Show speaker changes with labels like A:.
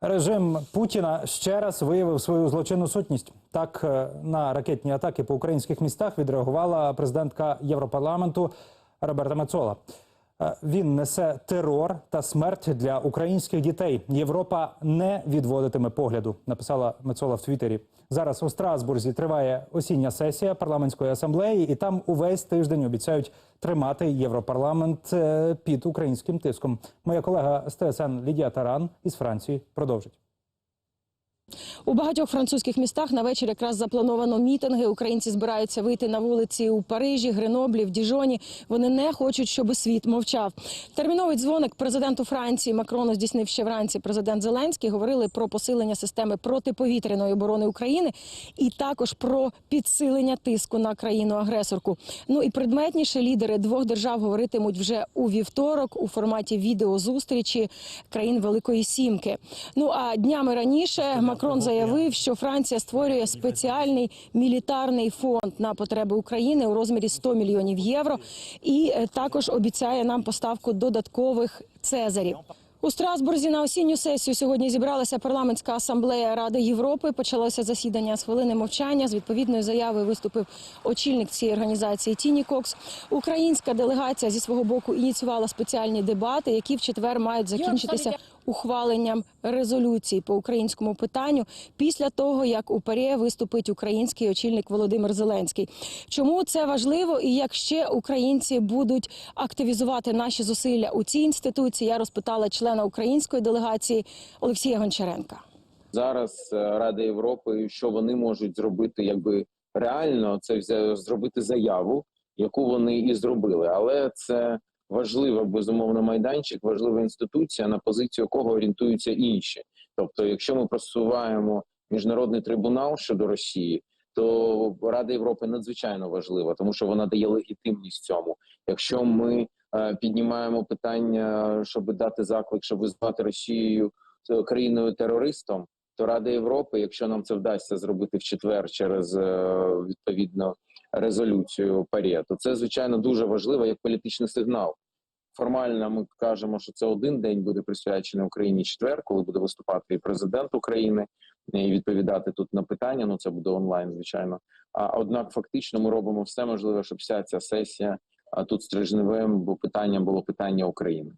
A: Режим Путіна ще раз виявив свою злочинну сутність. Так е, на ракетні атаки по українських містах відреагувала президентка Європарламенту Роберта Мецола. Е, Він несе терор та смерть для українських дітей. Європа не відводитиме погляду. Написала Мецола в Твіттері. Зараз у Страсбурзі триває осіння сесія парламентської асамблеї, і там увесь тиждень обіцяють тримати європарламент е, під українським тиском. Моя колега з ТСН Лідія Таран із Франції продовжить.
B: У багатьох французьких містах на вечір якраз заплановано мітинги. Українці збираються вийти на вулиці у Парижі, Греноблі, в Діжоні. Вони не хочуть, щоб світ мовчав. Терміновий дзвоник президенту Франції Макрону здійснив ще вранці. Президент Зеленський говорили про посилення системи протиповітряної оборони України і також про підсилення тиску на країну-агресорку. Ну і предметніше лідери двох держав говоритимуть вже у вівторок у форматі відеозустрічі країн Великої Сімки. Ну а днями раніше Макрон заявив, що Франція створює спеціальний мілітарний фонд на потреби України у розмірі 100 мільйонів євро, і е, також обіцяє нам поставку додаткових цезарів. У Страсбурзі на осінню сесію сьогодні зібралася парламентська асамблея Ради Європи. Почалося засідання з хвилини мовчання. З відповідною заявою виступив очільник цієї організації Тіні Кокс. Українська делегація зі свого боку ініціювала спеціальні дебати, які в четвер мають закінчитися ухваленням резолюції по українському питанню після того, як у ПАРЄ виступить український очільник Володимир Зеленський. Чому це важливо і як ще українці будуть активізувати наші зусилля у цій інституції? Я розпитала члена української делегації Олексія Гончаренка.
C: зараз е, Рада Європи, що вони можуть зробити, якби реально це зробити заяву, яку вони і зробили. Але це важлива безумовно майданчик, важлива інституція, на позицію якого орієнтуються інші. Тобто, якщо ми просуваємо міжнародний трибунал щодо Росії. То Рада Європи надзвичайно важлива, тому що вона дає легітимність цьому. Якщо ми е, піднімаємо питання, щоб дати заклик, щоб визнати Росією е, країною терористом, то Рада Європи, якщо нам це вдасться зробити в четвер через е, відповідно резолюцію ПАРЄ, то це звичайно дуже важливо як політичний сигнал. Формально ми кажемо, що це один день буде присвячений Україні четвер, коли буде виступати і президент України і відповідати тут на питання. Ну це буде онлайн, звичайно. А однак, фактично, ми робимо все можливе, щоб вся ця сесія тут стрижневим, бо питання було питання України.